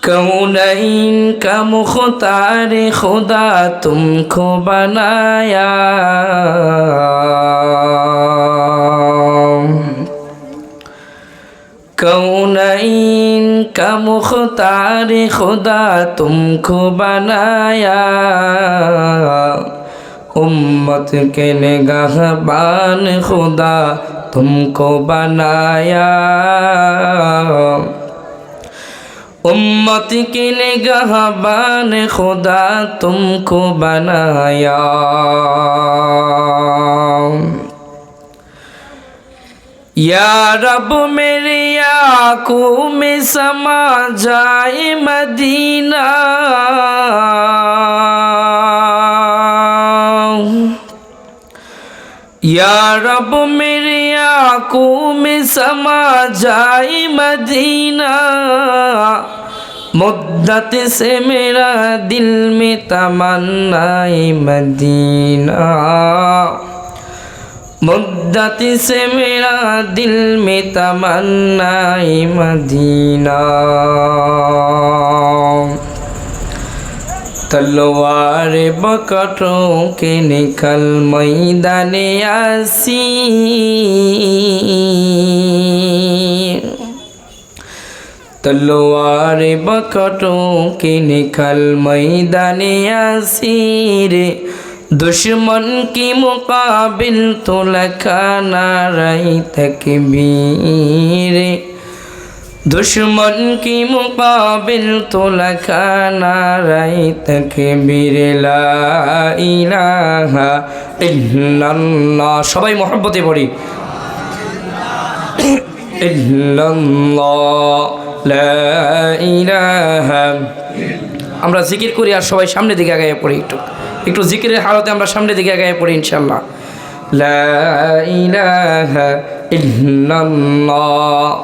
कौनैन का मुख्तार खुदा तुमको बनाया कौनैन का मुख्तार खुदा तुमको बनाया उम्मत के निगाहबान खुदा तुमको बनाया उम्मत के निगाहबान खुदा तुमको बनाया या रब मेरे आंखों में समा जाए मदीना या रब मेरे आँखों में समा जाए मदीना। मुद्दत से मेरा दिल में तमन्नाए मदीना। मुद्दत से मेरा दिल में तमन्नाए मदीना। তলোয়ার বকটোকে নিকল ময়দানে আসি তলোয়ার বকটোকে নিকল ময়দানে আসি রে দুশ্মন কি মোকাবিল তোলা খানা রাই তকবীর দুশ্মন কি মুকাবিল তো লখা নারাই তকবীর লা ইলাহা ইল্লাল্লাহ। সবাই মহব্বতে পড়ি। ইল্লাল্লাহ, লা ইলাহা। আমরা জিকির করি আর সবাই সামনের দিকে আগায় পড়ি একটু। একটু জিকিরের হারতে আমরা সামনের দিকে আগায় পড়ি ইনশাল্লাহ লা ইলাহা ইল্লাল্লাহ।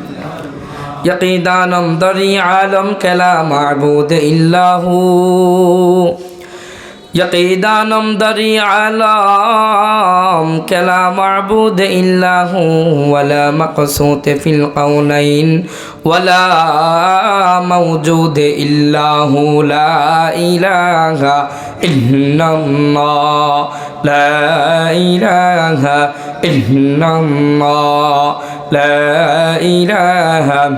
يقيدان انظري عالم كلا معبود إلا هو. يقيدان انظري عالم كلا معبود إلا هو ولا مقصود في القولين ولا موجود إلا هو لا إله إلا الله. لا إله إلا الله. لا إله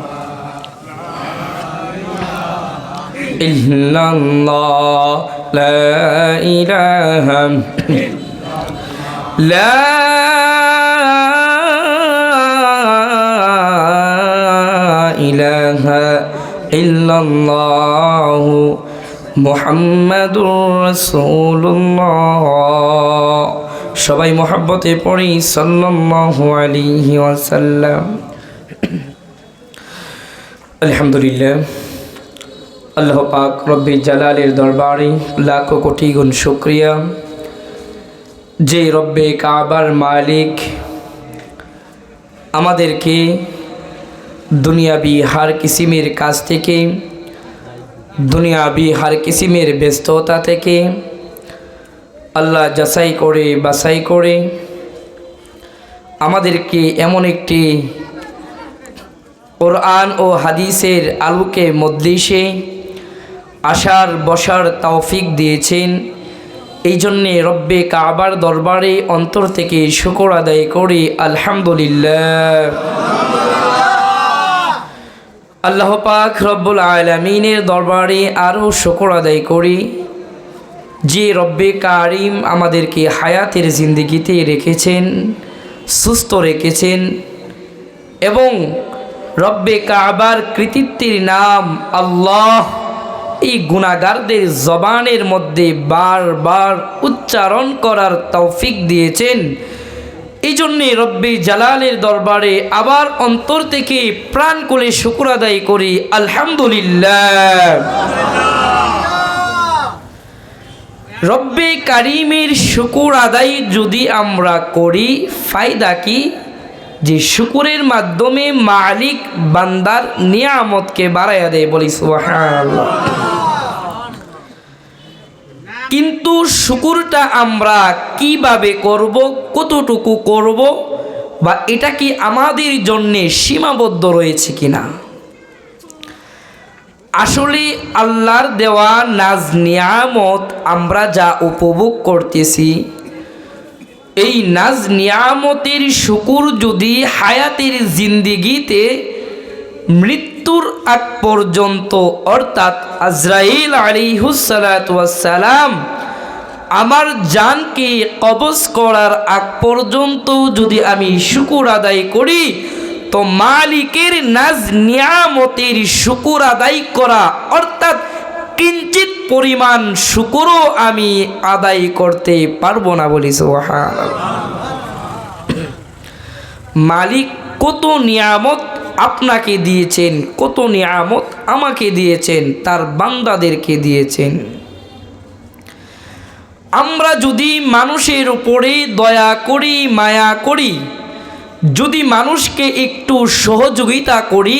لا إله لا إله إلا الله محمد رسول الله সবাই মহাব্বতে পড়ি সাল্লাল্লাহু আলাইহি ওয়াসাল্লাম আলহামদুলিল্লাহ আল্লাহ পাক রব্বি জালালের দরবারে লাখো কোটি গুণ শুক্রিয়া। যে রব্বে কাবার মালিক, আমাদেরকে দুনিয়াবি হার কিসিমের কাছ থেকে, দুনিয়াবি হার কিসিমের ব্যস্ততা থেকে আল্লাহ যাচাই করে, বাছাই করে আমাদেরকে এমন একটি কোরআন ও হাদিসের আলোকে মজলিসে আসার, বসার তৌফিক দিয়েছেন। এই জন্যে রব্বে কাবার দরবারে অন্তর থেকে শুকর আদায় করি, আলহামদুলিল্লাহ। আল্লাহ পাক রব্বুল আলমিনের দরবারে আরও শুকর আদায় করি, যে রব্বে কারিম আমাদেরকে হায়াতের জিন্দিগিতে রেখেছেন, সুস্থ রেখেছেন এবং রব্বে কাবার কৃতিত্বের নাম আল্লাহ এই গুণাগারদের জবানের মধ্যে বারবার উচ্চারণ করার তৌফিক দিয়েছেন। এই জন্যে রব্বে জালালের দরবারে আবার অন্তর থেকে প্রাণ করে শুকুর আদায় করি, আলহামদুলিল্লাহ। রব্বে কারিমের শুকুর আদায় যদি আমরা করি, ফায়দা কি? যে শুকুরের মাধ্যমে মালিক বান্দার নিয়ামতকে বাড়াইয়া দেয় বলি কিন্তু শুকুরটা আমরা কীভাবে করব, কতটুকু করব বা এটা কি আমাদের জন্যে সীমাবদ্ধ রয়েছে কিনা? আসলে আল্লাহর দেওয়া নাজ নিয়ামত আমরা যা উপভোগ করতেছি এই নাজ নিয়ামতের শুকুর যদি হায়াতের জিন্দিগিতে মৃত্যুর আগ পর্যন্ত, অর্থাৎ আজরাইল আলিহুসালাম আমার জানকে কবজ করার আগ পর্যন্ত যদি আমি শুকুর আদায় করি, তো মালিকের নাজ নিয়ামতের শুকুর আদায় করা, অর্থাৎ কিঞ্চিত পরিমাণ শুকুরও আমি আদায় করতে পারব না বলি সোহান মালিক কত নিয়ামত আপনাকে দিয়েছেন, কত নিয়ামত আমাকে দিয়েছেন, তার বান্দাদেরকে দিয়েছেন। আমরা যদি মানুষের উপরে দয়া করি, মায়া করি, যদি মানুষকে একটু সহযোগিতা করি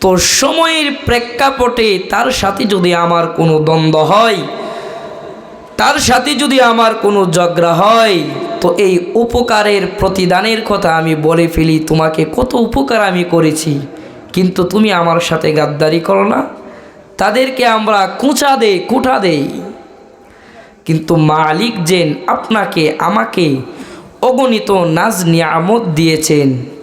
তো সময়ের প্রেক্ষাপটে তার সাথে যদি আমার কোনো দ্বন্দ্ব হয়, তার সাথে যদি আমার কোনো ঝগড়া হয়, তো এই উপকারের প্রতিদানের কথা আমি বলে ফেলি, তোমাকে কত উপকার আমি করেছি, কিন্তু তুমি আমার সাথে গাদ্দারি করো না। তাদেরকে আমরা কুঁচা দেই কুঠা দেই। কিন্তু মালিক যেন আপনাকে, আমাকে অগণিত নাজ নিয়ামত দিয়েছেন।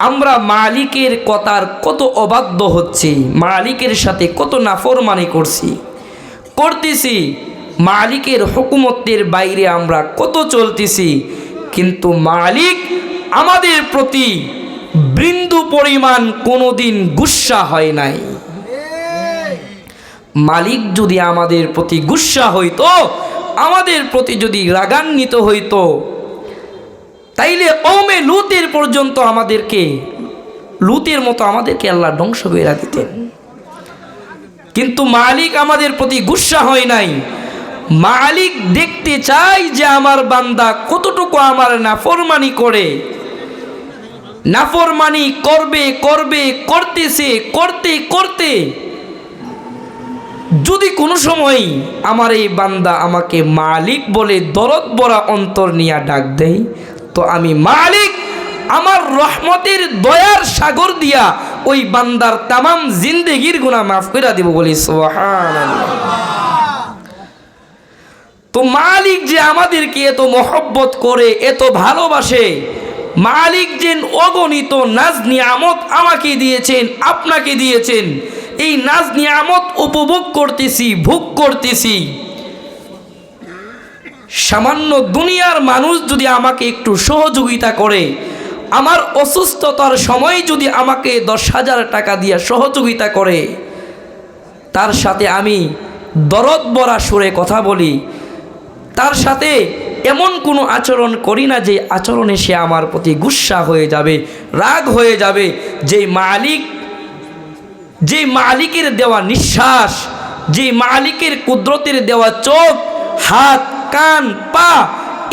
আমরা মালিকের কথার কত অবাধ্য হচ্ছি, মালিকের সাথে কত নাফরমানি করছি। করতেছি, মালিকের হুকুমতের বাইরে আমরা কত চলতেছি, কিন্তু মালিক আমাদের প্রতি বৃন্দু পরিমাণ কোনোদিন গুসা হয় নাই। মালিক যদি আমাদের প্রতি গুসা হইতো, আমাদের প্রতি যদি রাগান্বিত হইতো তাইলে ওমে লুতের পর্যন্ত আমাদেরকে, লুতের মতো আমাদেরকে আল্লাহ ধ্বংস করে দিতেন। কিন্তু মালিক আমাদের প্রতি গুসা হয় নাই। মালিক দেখতে চাই যে আমার বান্দা কতটুকু আমার নাফরমানি করে। নাফরমানি করবে করবে, করতেছে, করতে করতে। যদি কোনো সময় আমার এই বান্দা আমাকে মালিক বলে দরদ বরা অন্তর নিয়ে ডাক দেয় তো আমি মালিক, আমার রহমতের দয়ার সাগর দিয়া ওই বান্দার তামাম জিন্দেগির গুণা মাফ করে দিব বলি তো মালিক যে আমাদেরকে এত মহব্বত করে, এত ভালোবাসে, মালিক যে অগণিত নাজ নিয়ামত আমাকে দিয়েছেন, আপনাকে দিয়েছেন, এই নাজ নিয়ামত উপভোগ করতেছি, ভোগ করতেছি। সামান্য দুনিয়ার মানুষ যদি আমাকে একটু সহযোগিতা করে, আমার অসুস্থতার সময় যদি আমাকে দশ হাজার টাকা দিয়ে সহযোগিতা করে, তার সাথে আমি দরদ বরা সুরে কথা বলি। তার সাথে এমন কোনো আচরণ করি না যে আচরণে সে আমার প্রতি গুসা হয়ে যাবে, রাগ হয়ে যাবে। যে মালিক যে মালিকের দেওয়া নিঃশ্বাস যে মালিকের কুদরতের দেওয়া চোখ, হাত কান, পা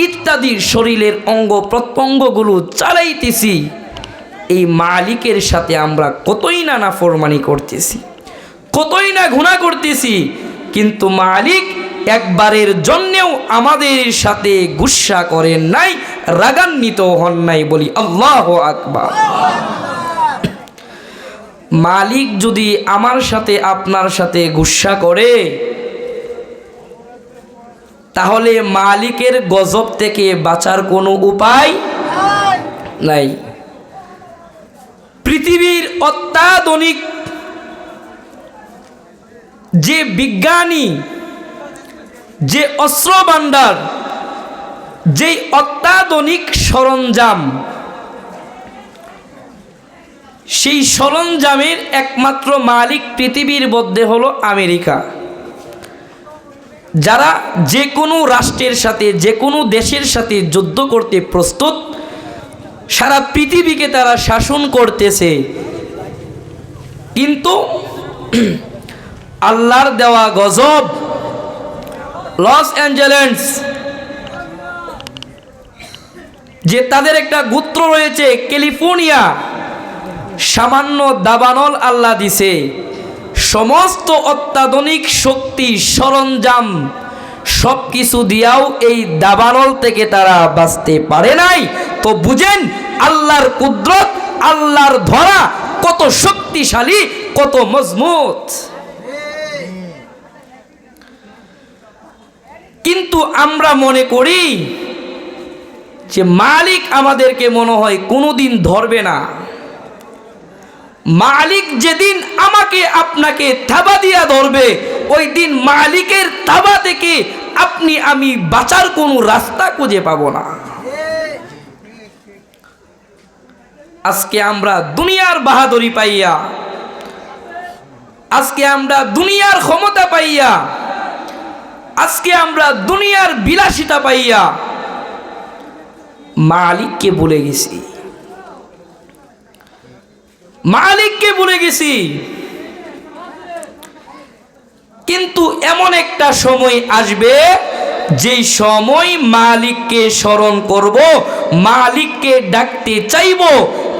ইত্যাদি শরীরের অঙ্গ প্রত্যঙ্গগুলো চালাইতেছি। এই মালিকের সাথে আমরা কতই না নাফরমানি করতেছি, কতই না ঘুণা করতেছি, কিন্তু মালিক একবারের জন্যেও আমাদের সাথে গুসা করেন নাই, রাগান্বিত হন নাই বলি আল্লাহ আকবার। মালিক যদি আমার সাথে আপনার সাথে গুসা করে তাহলে মালিকের গজব থেকে বাঁচার কোনো উপায় নাই। পৃথিবীর অত্যাধুনিক যে বিজ্ঞানী, যে অস্ত্র ভাণ্ডার যেই অত্যাধুনিক সরঞ্জাম, সেই সরঞ্জামের একমাত্র মালিক পৃথিবীর মধ্যে হলো আমেরিকা। যারা যে কোনো রাষ্ট্রের সাথে, যে কোনো দেশের সাথে যুদ্ধ করতে প্রস্তুত, সারা পৃথিবীকে তারা শাসন করতেছে। কিন্তু আল্লাহর দেওয়া গজব, লস অ্যাঞ্জেলেন্স যে তাদের একটা গোত্র রয়েছে, ক্যালিফোর্নিয়া, সামান্য দাবানল আল্লাহ দিছে। সমস্ত অত্যাধুনিক শক্তি, সরঞ্জাম সব কিছু দিয়াও এই দাবানল থেকে তারা বাঁচতে পারে নাই। তো বুঝেন আল্লাহর কুদরত, আল্লাহর ধরা কত শক্তিশালী, কত মজবুত। কিন্তু আমরা মনে করি যে মালিক আমাদেরকে মনে হয় কোনোদিন ধরবে না। মালিক যেদিন আমাকে আপনাকে থাবা দিয়া ধরবে, ওই দিন মালিকের থাবা থেকে আপনি আমি বাঁচার কোনো রাস্তা খুঁজে পাব না। আজকে আমরা দুনিয়ার বাহাদুরি পাইয়া, আজকে আমরা দুনিয়ার ক্ষমতা পাইয়া, আজকে আমরা দুনিয়ার বিলাসিতা পাইয়া মালিককে বলে গেছি। মালিককে ভুলে গেছি। কিন্তু এমন একটা সময় আসবে, যেই সময় মালিককে স্মরণ করব, মালিককে ডাকতে চাইব,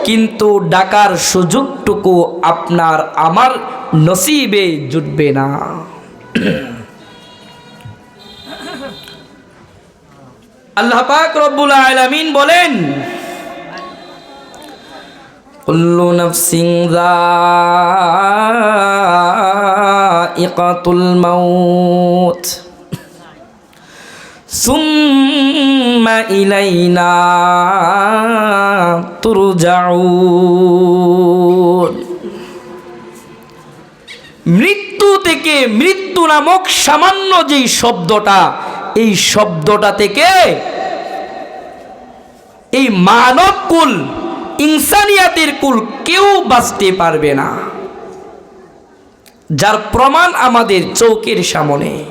কিন্তু ডাকার সুযোগটুকু আপনার আমার নসিবে জুটবে না। আল্লাহ পাক রব্বুল আলামিন বলেন কুল্লু নাফসিন যায়িকাতুল মাউত। সুম্মা ইলাইনা তুরজাউন। মৃত্যু থেকে মৃত্যু নামক সামান্য যেই শব্দটা, এই শব্দটা থেকে এই মানব কুল ইনসানিয়াতের কুল কেউ বাঁচতে পারবে না। যার প্রমাণ আমাদের চৌকের সামনে।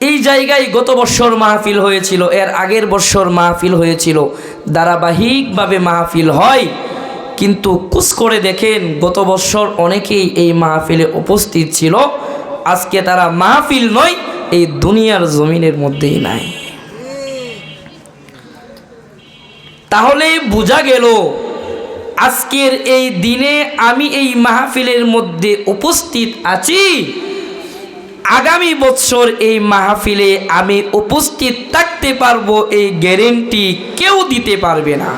এই জায়গায় গত বছর মাহফিল হয়েছিল, এর আগের বছর মাহফিল হয়েছিল। ধারাবাহিকভাবে মাহফিল হয়, কিন্তু কুস করে দেখেন, গত বছর অনেকেই এই মাহফিলে উপস্থিত ছিল। আজকে তারা মাহফিল নয়, এই দুনিয়ার জমিনের মধ্যেই নাই। তাহলে বোঝা গেল, আজকের এই দিনে আমি এই মাহফিলের মধ্যে উপস্থিত আছি। আগামী বছর এই মাহফিলে আমি উপস্থিত থাকতে পারব, এই গ্যারেন্টি কেউ দিতে পারবে না।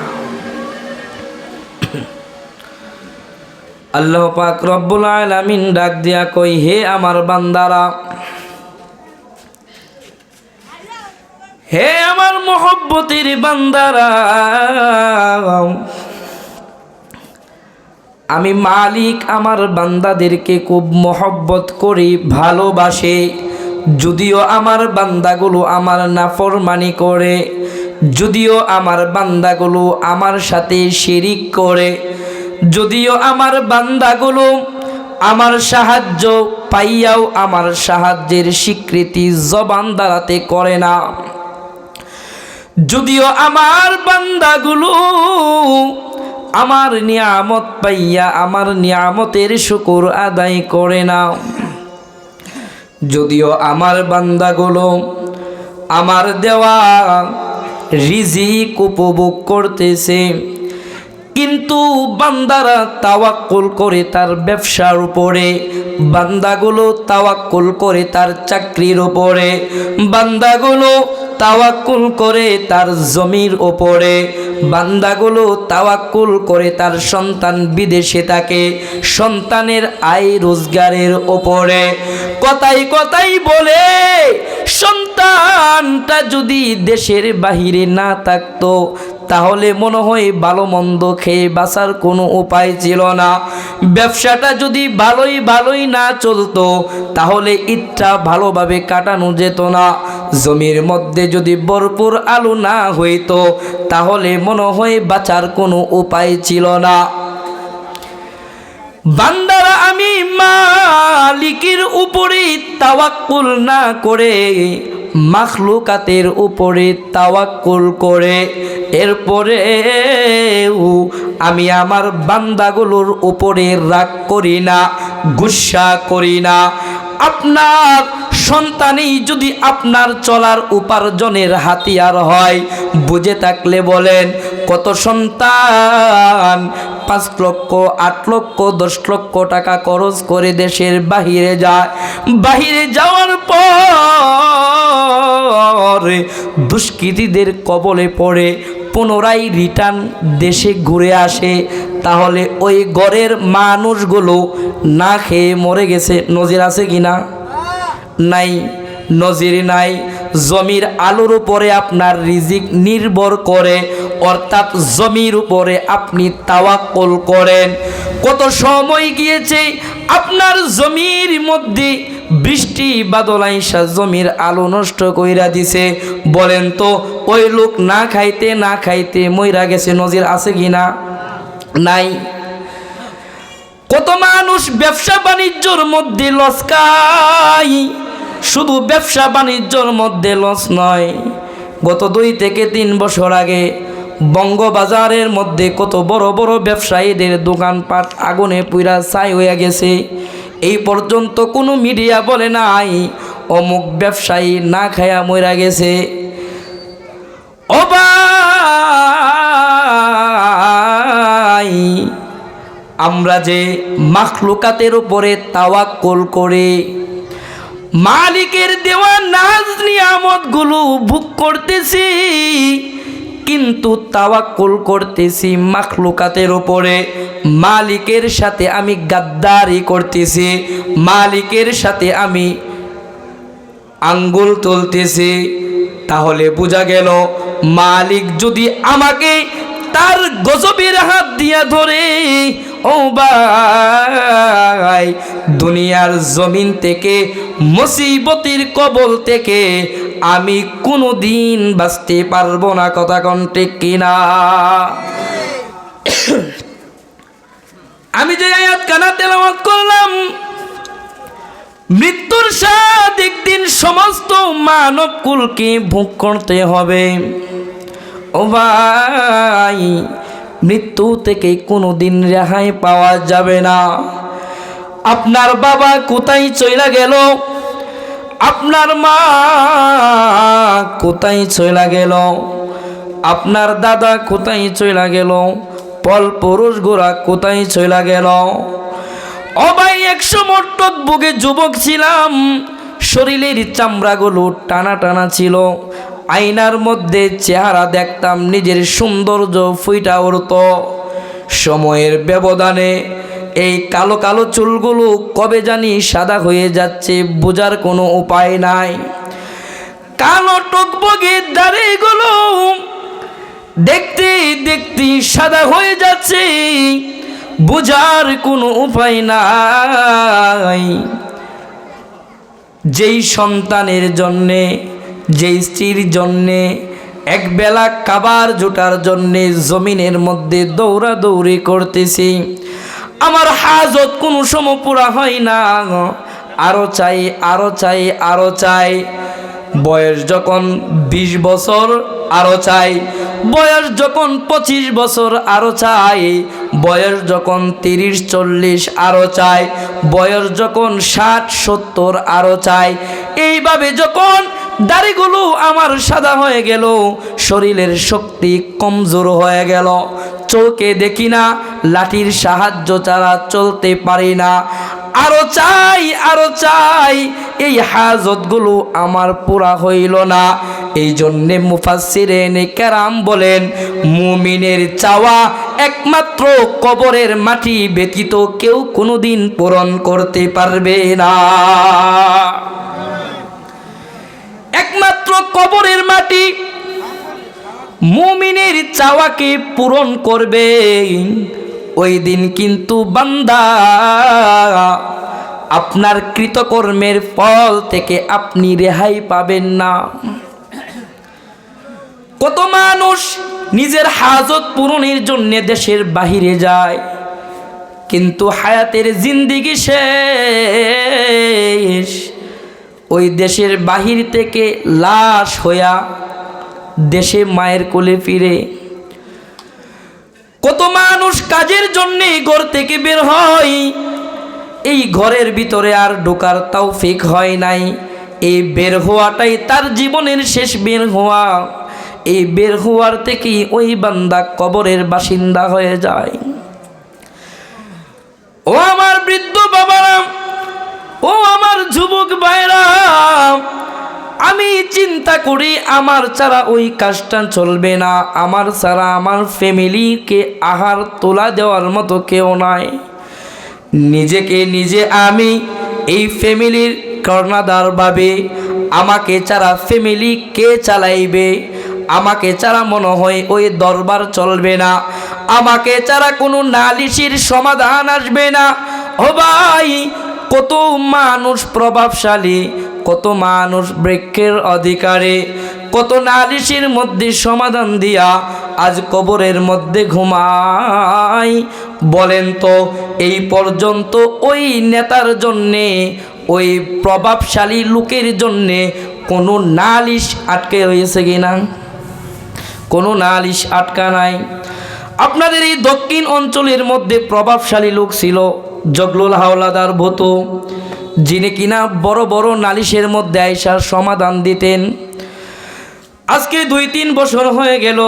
আল্লাহ পাক রব্বুল আলামিন ডাক দিয়া কই হে আমার বান্দারা হে আমার মোহব্বতের বান্দারা, আমি মালিক আমার বান্দাদেরকে খুব মহব্বত করি, ভালোবাসে। যদিও আমার বান্দাগুলো আমার নাফরমানি করে, যদিও আমার বান্দাগুলো আমার সাথে শিরিক করে, যদিও আমার বান্দাগুলো আমার সাহায্য পাইয়াও আমার সাহায্যের স্বীকৃতি জবান দাঁড়াতে করে না। যদিও আমার বান্দাগুলো আমার নিয়ামত পাইয়া আমার নিয়ামতের শুকুর আদায় করে না। যদিও আমার বান্দাগুলো আমার দেওয়া রিজিক উপভোগ করতেছে, কিন্তু বান্দারা তাওয়াক্কুল করে তার ব্যবসার উপরে, বান্দাগুলো তাওয়াক্কুল করে তার চাকরির উপরে, বান্দাগুলো তাওয়াক্কুল করে তার জমির ওপরে, বান্দাগুলো তাওয়াক্কুল করে তার সন্তান বিদেশে থাকে, সন্তানের আয় রোজগারের ওপরে। কথাই কথাই বলে, সন্তানটা যদি দেশের বাহিরে না থাকতো, তাহলে মনে হয় ভালো মন্দ খেয়ে বাঁচার কোনো উপায় ছিল না। ব্যবসাটা যদি ভালোই ভালোই না চলতো, তাহলে ঈদটা ভালোভাবে কাটানো যেত না। জমির মধ্যে যদি ভরপুর আলু না হইতো, তাহলে মনে হয় বাঁচার কোনো উপায় ছিল না। বান্দারা, আমি মালিকের উপরে তাওয়াক্কুল না করে, মাখলুকাতের উপরে তাওয়াক্কুল করে। এরপরে আমি আমার বান্দাগুলোর উপরে রাগ করি না, গুসা করি না। আপনার সন্তানই যদি আপনার চলার উপার্জনের হাতিয়ার হয়, বুঝে থাকলে বলেন, কত সন্তান পাঁচ লক্ষ, আট লক্ষ, দশ লক্ষ টাকা খরচ করে দেশের বাহিরে যায়। বাহিরে যাওয়ার পর দুষ্কৃতীদের কবলে পড়ে পুনরায় রিটার্ন দেশে ঘুরে আসে, তাহলে ওই ঘরের মানুষগুলো না খেয়ে মরে গেছে। নজির আছে কি না? নাই। নজির নাই। জমির আলুর উপরে আপনার রিজিক নির্ভর করে, অর্থাৎ জমির উপরে আপনি তাওয়াক্কল করেন। কত সময় গিয়েছে আপনার জমির মধ্যে বৃষ্টি বাদল আইসা জমির আলো নষ্ট কইরা দিছে। বলেন তো, ওই লোক না খাইতে না খাইতে মইরা গেছে, নজির আছে কি না নাই। কত মানুষ ব্যবসা বাণিজ্যর মধ্যে লস খায়। শুধু ব্যবসা বাণিজ্যর মধ্যে লস নয়। গত দুই থেকে তিন বছর আগে বঙ্গবাজারের মধ্যে কত বড় বড় ব্যবসায়ীদের দোকানপাট আগুনে পুইরা ছাই হয়ে গেছে। এই পর্যন্ত কোনো মিডিয়া বলে নাই, অমুক ব্যবসায়ী না খায়া মরা গেছে। ভাই, আমরা যে মাখলুকাতের উপরে তাওয়াক্কল করে, মালিকের দেওয়া নাজ নিয়ামতগুলো ভোগ করতেছি কিন্তু তাওয়াক্কুল করতেছি মাখলুকাতের উপরে। মালিকের সাথে আমি গাদ্দারি করতেছি। মালিকের সাথে আমি আঙ্গুল তুলতেছি। তাহলে বোঝা গেল, মালিক যদি আমাকে তার গজবের হাত দিয়া ধরে, ও ভাই, দুনিয়ার জমিন থেকে, মুসিবতের কবল থেকে আমি কোনো দিন বাঁচতে পারব না, কথা কণ্ঠে কিনা? আমি যে আয়াত কানা তেলাওয়াত করলাম, মৃত্যুর স্বাদ একদিন সমস্ত মানব কুলকে ভোগ করতে হবে। ও ভাই, মৃত্যু থেকে কোনো দিন রেহাই পাওয়া যাবে না। আপনার বাবা কোথায় চইলা গেল? আপনার মা কোথায় চইলা গেল? আপনার দাদা কোথায় চইলা গেল? পল পুরুষ গোড়া কোথায় চইলা গেল? ভাই একশো মোটক বুকে যুবক ছিলাম। শরীরের চামড়াগুলো টানা টানা ছিল। আয়নার মধ্যে চেহারা দেখতাম, নিজের সৌন্দর্য ফুইটা উড়ত। সময়ের ব্যবধানে এই কালো কালো চুলগুলো কবে জানি সাদা হয়ে যাচ্ছে, বোঝার কোনো উপায় নাই। কালো টকবগের দাড়িগুলো দেখতে দেখতে সাদা হয়ে যাচ্ছে, বোঝার কোনো উপায় নাই। যেই সন্তানের জন্যে, যেই স্ত্রীর জন্যে একবেলা কাবার জোটার জন্যে জমিনের মধ্যে দৌড়াদৌড়ি করতেছি আমার হাজত কোনো সময় পুরা হয় না আরও চাই আরও চাই আরও চাই। বয়স যখন বিশ বছর আরও চাই। বয়স যখন পঁচিশ বছর আরও চাই। বয়স যখন তিরিশ, চল্লিশ আরও চাই। বয়স যখন ষাট, সত্তর আরও চাই। এইভাবে যখন দাড়িগুলো আমার সাদা হয়ে গেল, শরীরের শক্তি কমজোর হয়ে গেল। চোখে দেখি না লাঠির সাহায্য ছাড়া চলতে পারি না। আরও চাই আরও চাই, এই হাজতগুলো আমার পুরা হইল না। এই জন্যে কেরাম বলেন, মুমিনের চাওয়া একমাত্র কবরের মাটি ব্যতীত কেউ কোনোদিন পূরণ করতে পারবে না। একমাত্র কবরের মাটি মুমিনের চাওয়াকে পূরণ করবে। ওই দিন কিন্তু বান্দা আপনার কৃতকর্মের ফল থেকে আপনি রেহাই পাবেন না। কত মানুষ নিজের হাজত পূরণের জন্য দেশের বাহিরে যায়, কিন্তু হায়াতের জিন্দিগি শেষ। ওই দেশের বাহির থেকে লাশ হইয়া দেশে মায়ের কোলে ফিরে কত মানুষ কাজের জন্যে ঘর থেকে বের হয়। এই ঘরের ভিতরে আর ঢোকার তাও ফেক হয় নাই। এই বের হওয়াটাই তার জীবনের শেষ বের হওয়া। এই বের হওয়ার থেকেই ওই বান্দা কবরের বাসিন্দা হয়ে যায়। ও আমার বৃদ্ধ বাবারা, ও আমার যুবক ভাইরা আমি চিন্তা করি আমার ছাড়া ওই কাজটা চলবে না। আমার ছাড়া আমার ফ্যামিলিকে আহার তোলা দেওয়ার মতো কেউ নাই। নিজেকে নিজে আমি এই ফ্যামিলির কর্ণাদার ভাবে। আমাকে ছাড়া ফ্যামিলি কে চালাইবে? আমাকে ছাড়া মনে হয় ওই দরবার চলবে না। আমাকে ছাড়া কোনো নালিশির সমাধান আসবে না। ও ভাই কত মানুষ প্রভাবশালী, কত মানুষ বৃক্ষের অধিকারে, কত নালিশির মধ্যে সমাধান দিয়া আজ কবরের মধ্যে ঘুমাই। বলেন তো, এই পর্যন্ত ওই নেতার জন্যে, ওই প্রভাবশালী লোকের জন্যে কোনো নালিশ আটকে রয়েছে কিনা? কোনো নালিশ আটকা নাই। আপনাদের এই দক্ষিণ অঞ্চলের মধ্যে প্রভাবশালী লোক ছিল। জগলুল হাওলাদার ভূত, যিনি কিনা বড় বড় নালিশের মধ্যে আইসার সমাধান দিতেন। আজকে দুই তিন বছর হয়ে গেল,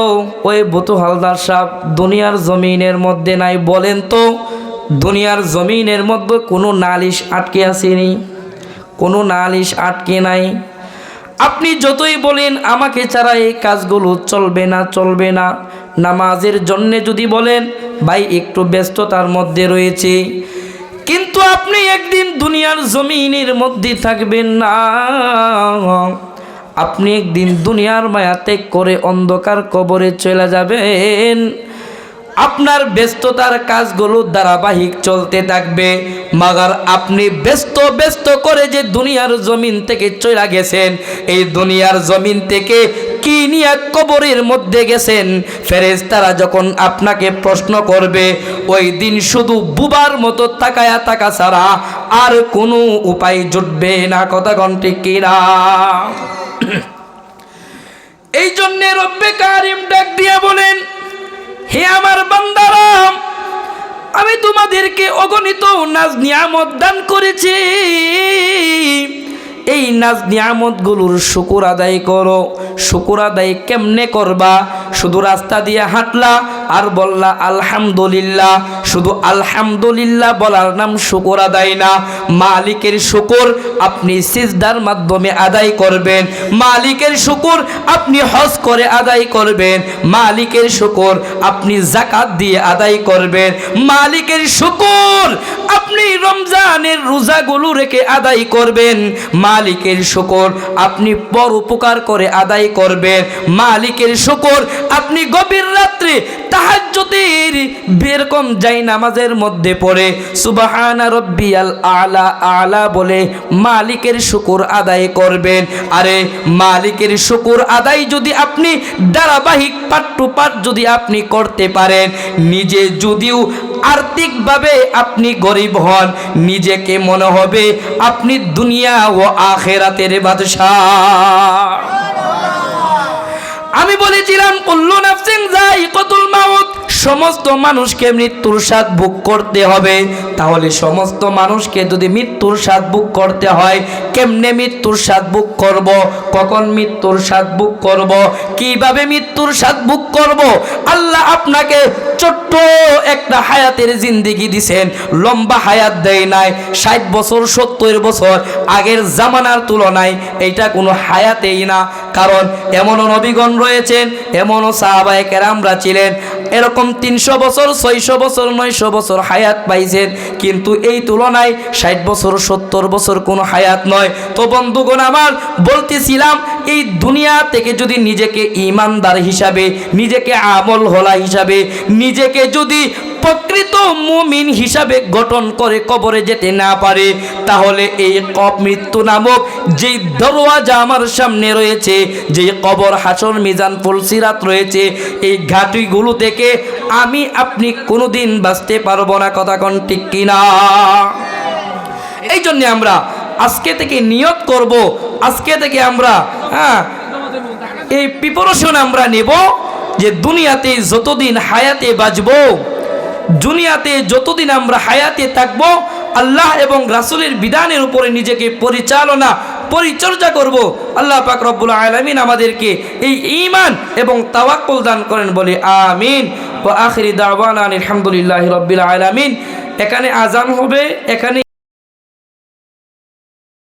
ওই ভূত হালদার সাহ দুনিয়ার জমিনের মধ্যে নাই বলেন তো, দুনিয়ার জমিনের মধ্যে কোনো নালিশ আটকে আসেনি কোনো নালিশ আটকে নাই? আপনি যতই বলেন, আমাকে ছাড়া এই কাজগুলো চলবে না চলবে না। নামাজের জন্যে যদি বলেন ভাই, একটু ব্যস্ততার মধ্যে রয়েছে। কিন্তু আপনি একদিন দুনিয়ার জমিনের মধ্যে থাকবেন না। আপনি একদিন দুনিয়ার মায়া ত্যাগ করে অন্ধকার কবরে চলে যাবেন। আপনার ব্যস্ততার কাজগুলো ধারাবাহিক চলতে থাকবে, মাগার আপনি ব্যস্ত ব্যস্ত করে যে দুনিয়ার জমিন থেকে চলে গেছেন, এই দুনিয়ার জমিন থেকে কি নিয়ে কবরের মধ্যে গেছেন? ফেরেজ তারা যখন আপনাকে প্রশ্ন করবে, ওই দিন শুধু বুবার মতো তাকায়া তাকা ছাড়া আর কোনো উপায় জুটবে না, কথা ঘন্টি কিনা? এই জন্যে রব্বে কারিম ডাক দিয়ে বলেন হে আমার বান্দারাম আমি তোমাদেরকে অগণিত নাজ নিয়ামত দান করেছি। এই নাজ নিয়ামতগুলোর শুকুর আদায় করো। শুকুর আদায় কেমনে করবা? শুধু রাস্তা দিয়ে হাঁটলা আর বললা, আলহামদুলিল্লাহ শুধু আলহামদুলিল্লাহ বলার নাম শুকর আদায় না, মালিকের শুকর আপনি সিজদার মাধ্যমে আদায় করবেন, মালিকের শুকর আপনি হজ করে আদায় করবেন, মালিকের শুকর আপনি জাকাত দিয়ে আদায় করবেন, মালিকের শুকুর আপনি রমজানের রোজাগুলো রেখে আদায় করবেন, মালিকের শুকর আপনি পর উপকার করে আদায় করবেন, মালিকের শুকর আপনি গভীর রাত্রে তাহাজ্জুদের বেরকম যাই নামাজের মধ্যে পড়ে, সুবাহানা রব্বিয়াল আলা আলা বলে মালিকের শুকর আদায় করবেন। আরে, মালিকের শুকর আদায় যদি আপনি ধারাবাহিক পাঠ টু পাঠ যদি আপনি করতে পারেন, নিজে যদিও আর্থিকভাবে আপনি গরিব হন, নিজেকে মনে হবে আপনি দুনিয়া ও আখেরাতের বাদশাহ। আমি বলেছিলাম, কুল্লু নাফসিন যায়িকাতুল মাউত সমস্ত মানুষকে মৃত্যুর স্বাদ ভোগ করতে হবে। তাহলে সমস্ত মানুষকে যদি মৃত্যুর স্বাদ ভোগ করতে হয়, কেমনে মৃত্যুর স্বাদ ভোগ করব? কখন মৃত্যুর স্বাদ ভোগ করব? কীভাবে মৃত্যুর স্বাদ ভোগ করব? আল্লাহ আপনাকে ছোট্ট একটা হায়াতের জিন্দিগি দিছেন। লম্বা হায়াত দেয় নাই, ষাট বছর, সত্তর বছর, আগের জামানার তুলনায় এটা কোনো হায়াতেই না। কারণ এমনও নবীগণ রয়েছেন, এমনও সাহাবায়ে কেরামরা ছিলেন। এরকম তিনশো বছর, ছয়শো বছর, নয়শো বছর হায়াত পাইছেন। কিন্তু এই তুলনায় ষাট বছর, সত্তর বছর কোনো হায়াত নয়। তো বন্ধুগণ আমার বলতেছিলাম, এই দুনিয়া থেকে যদি নিজেকে ইমানদার হিসাবে, নিজেকে আমল হলা হিসাবে, নিজেকে যদি প্রকৃত মুমিন হিসাবে গঠন করে কবরে যেতে না পারে, তাহলে এই কপ মৃত্যু নামক যেই দরওয়াজা আমার সামনে রয়েছে যে কবর হাসন মিজান ফুলসিরাত রয়েছে, এই ঘাটিগুলো থেকে আমি আপনি কোনোদিন বাঁচতে পারব না, কথা কোন ঠিক কিনা? এই জন্যে আমরা আজকে থেকে নিয়ত করব, আজকে থেকে আমরা হ্যাঁ এই প্রিপারেশন আমরা নেব যে দুনিয়াতে যতদিন হায়াতে বাঁচব দুনিয়াতে যতদিন আমরা হায়াতে থাকব, আল্লাহ এবং রাসুলের বিধানের উপরে নিজেকে পরিচালনা, পরিচর্যা করব। আল্লাহ পাক রব্বুল আলমিন আমাদেরকে এই ইমান এবং তাওয়াক্কুল দান করেন বলে আমিন। ও আখরি দাওয়ান আলহামদুলিল্লাহ রাব্বিল আলমিন। এখানে আজান হবে, এখানে